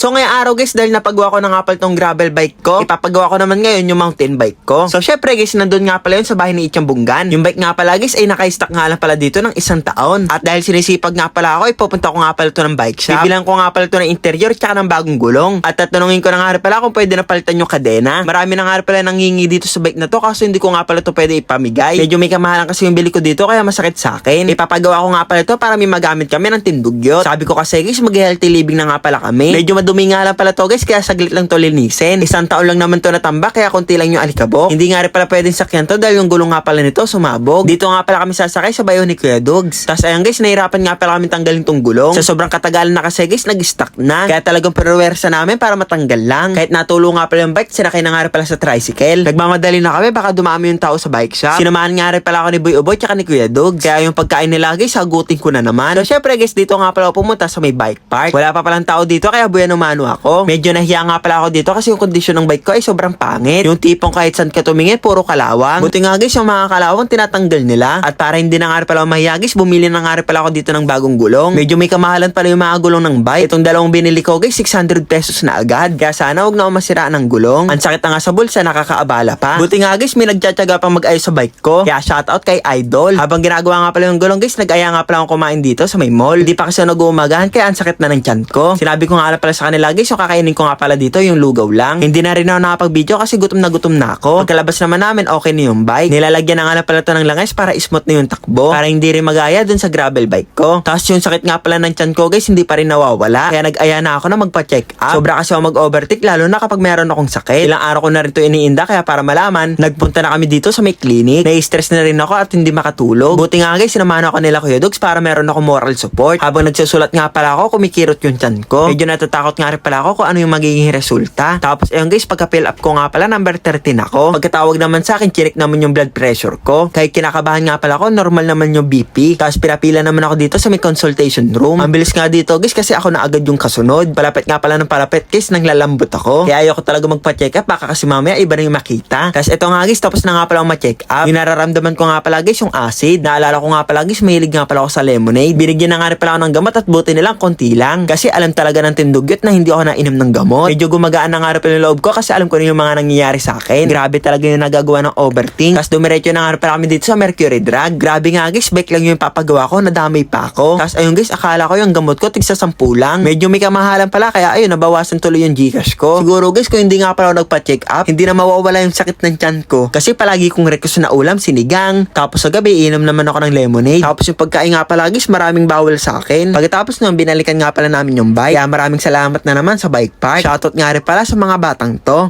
So ngayong araw guys, dahil napagawa ko na nga pala tong gravel bike ko, ipapagawa ko naman ngayon yung mountain bike ko. So syempre guys, nandun nga pala yun sa bahay ni Ichang Bunggan. Yung bike nga pala guys ay naka-stock nga lang pala dito ng isang taon. At dahil sinisipag nga pala ako, ipupunta ko nga pala to ng bike shop. Bibilang ko nga pala to ng interior tsaka ng bagong gulong. At tatanungin ko na nga pala kung pwede na palitan yung kadena. Marami na nga pala nangingi dito sa bike na to kaso hindi ko nga pala to pwede ipamigay. Medyo may kamahalan kasi yung bili ko dito kaya masakit sa akin. Ipapagawa ko nga pala to para may magamit kami ng tindugyot. Sabi ko kasi guys, mag-healthy living na nga pala kami. Medyo madumi nga lang pala to guys kaya saglit lang to linisin. Isang taon lang naman to natambak kaya konti lang yung alikabok. Hindi nga rin pala pwedeng sakyan to dahil yung gulong nga pala nito sumabog. Dito nga pala kami sasakay sa bayo ni Kuya Dogs. Tapos ayan guys, nahirapan nga pala kami tanggalin tong gulong. Sa sobrang katagalan na kasi guys, nag-stuck na. Kaya talagang perwersa namin para matanggal lang. Kahit natulong nga pala yung bike, sinakay na nga rin pala sa tricycle. Nagmamadali na kami, baka dumami yung tao sa bike shop. Sinamahan nga rin pala ako ni Boy Uboy tsaka ni Kuya Dogs. Kaya yung pagkain nila guys, sagutin ko na naman. So syempre guys, dito nga pala pumunta sa may bike park. Wala pa palang tao dito kaya buya numano ako. Medyo nahiya nga pala ako dito kasi yung kondisyon ng bike ko ay sobrang pangit. Yung tipong kahit saan ka tumingin, puro kalawang. Buti nga guys, yung mga kalawang tinatanggal nila. At para hindi na nga pala mahiya guys, bumili na nga pala ako dito ng bagong gulong. Medyo may kamahalan pala yung mga gulong ng bike. Itong dalawang binili ko guys, 600 pesos na agad. Kaya sana huwag na ako masiraan ng gulong. Ang sakit na nga sa bulsa, nakakaabala pa. Buti nga guys, may nagtsatsaga pang mag-ayos sa bike ko. Kaya shoutout kay Idol. Habang ginagawa nga pala yung gulong guys, nag-aya nga pala akong kumain dito sa may mall. Hindi pa kasi nag-uumagahan kaya ang sakit na ng tiyan ko. Sinabi ko nga pala sa kanila guys, yung kakainin ko nga pala dito yung lugaw lang. Hindi na rin ako nakapag-video kasi gutom na gutom na ako. Pagkalabas naman namin, okay na yung bike. Nilalagyan na nga lang pala to ng langis para smooth na yung takbo. Para hindi rin magaya dun sa gravel bike ko. Tapos yung sakit nga pala ng tiyan ko guys, hindi pa rin nawawala. Kaya nag-aya na ako na magpa-check up. Sobra kasi ako mag-overtake lalo na kapag meron akong sakit. Ilang araw ko na rin to iniinda kaya para malaman, nagpunta na kami dito sa may clinic. Nai-stress na rin ako at hindi makatulog. Buti nga guys, sinamahan ako nila Kuya Dogs para meron ako moral support. Habang nagsusulat nga pala ako, kumikirot yung tiyan ko. Medyo natatakot nga rin pala ako kung ano yung magiging resulta. Tapos ayun guys, pagka-fill up ko nga pala, number 13 ako. Pagkatawag naman sa akin, chinik naman yung blood pressure ko. Kahit kinakabahan nga pala ako, normal naman yung BP. Tapos pinapila naman ako dito sa may consultation room. Ang bilis nga dito guys kasi ako na agad yung kasunod. Palapit nga pala ng palapit guys, nang lalambot ako. Kaya ayoko talaga magpa-check up, baka kasi mamaya iba na yung makita. Tapos ito nga guys, tapos na nga pala ako ma-check up. Yung nararamdaman ko nga pala guys, yung acid. Naalala ko nga pala guys, mahilig nga pala ako sa lemonade. Binigyan na nga rin pala ako ng gamot at buti nilang konti lang. Kasi alam talaga ng tindugyot na hindi ako nainom ng gamot. Medyo gumagaan na rin pala yung loob ko kasi alam ko rin yung mga nangyayari sa akin. Grabe talaga yung nagagawa ng overthink. Tapos dumiretso na nga pala kami dito sa Mercury Drug. Grabe nga guys, bike lang yung papagawa ko, nadamay pa ako. Tapos ayun guys, akala ko yung gamot ko tigsa 10 lang. Medyo may kamahalan pala kaya ayun, nabawasan tuloy yung Gcash ko. Siguro guys, kung hindi nga pala ako nagpa-check up, hindi na mawawala yung sakit ng tiyan ko. Kasi palagi kong request na ulam, sinigang. Tapos sa gabi, inom naman ako ng lemonade. Tapos yung pagkain nga pala guys, maraming bawal sa akin. Pagkatapos nung binalikan nga pala namin yung bike. Kaya maraming salamat na naman sa bike park. Shoutout nga rin pala sa mga batang to.